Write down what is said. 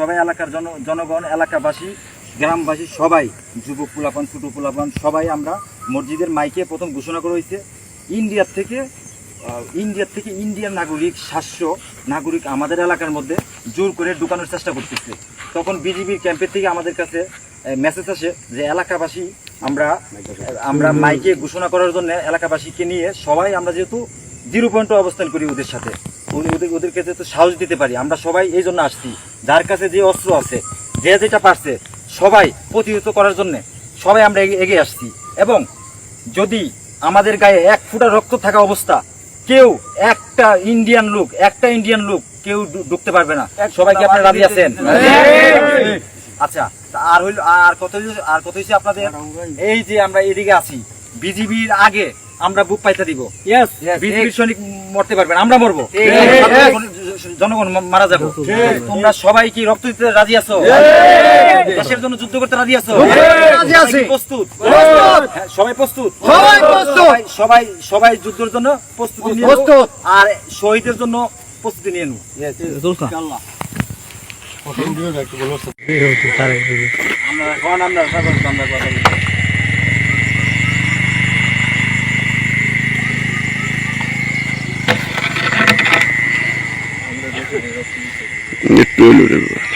সবাই এলাকার জন, জনগণ, এলাকাবাসী, গ্রামবাসী, সবাই, যুবক পোলাপান, ছোট পোলাপান, সবাই আমরা মসজিদের মাইকে প্রথম ঘোষণা করা হয়েছে। ইন্ডিয়ার থেকে ইন্ডিয়ার থেকে ইন্ডিয়ান নাগরিক সাতশো নাগরিক আমাদের এলাকার মধ্যে জোর করে ঢুকানোর চেষ্টা করতেছে। তখন বিজিবির ক্যাম্পের থেকে আমাদের কাছে মেসেজ আসে যে এলাকাবাসী, আমরা আমরা মাইকে ঘোষণা করার জন্য এলাকাবাসীকে নিয়ে সবাই আমরা যেহেতু জিরো পয়েন্ট অবস্থান করি ওদের সাথে। ওদের ওদের- ওদেরকে যাতে সাহস দিতে পারি। আমরা সবাই এই জন্য আসছি। যার কাছে যে অস্ত্র আছে যে যেটা পারছে সবাই প্রতিহত করার জন্য সবাই আমরা এগিয়ে- এগিয়ে আসছি। এবং যদি আমাদের গায়ে এক ফুটা রক্ত থাকা অবস্থা কেউ একটা ইন্ডিয়ান লোক একটা ইন্ডিয়ান লোক কেউ ঢুকতে পারবে না। সবাই কি আপনারা রাজি আছেন? আচ্ছা আর হইল আর কত আর কত হয়েছে আপনাদের এই যে আমরা এদিকে আছি। বিজিবির আগে আমরা বুক পাইতে দিব। সৈনিক মরতে পারবেন আমরা মরবো। জনগণ মারা যাব। তোমরা সবাই কি রক্ত দিতে রাজি আছো? দেশের জন্য যুদ্ধ করতে রাজি আছো? প্রস্তুত? সবাই প্রস্তুত? সবাই সবাই- সবাই সবাই যুদ্ধের জন্য প্রস্তুতি নিয়ে প্রস্তুত। আর শহীদের জন্য প্রস্তুতি নিয়ে নেব। আমরা এখন আমরা Не то люди.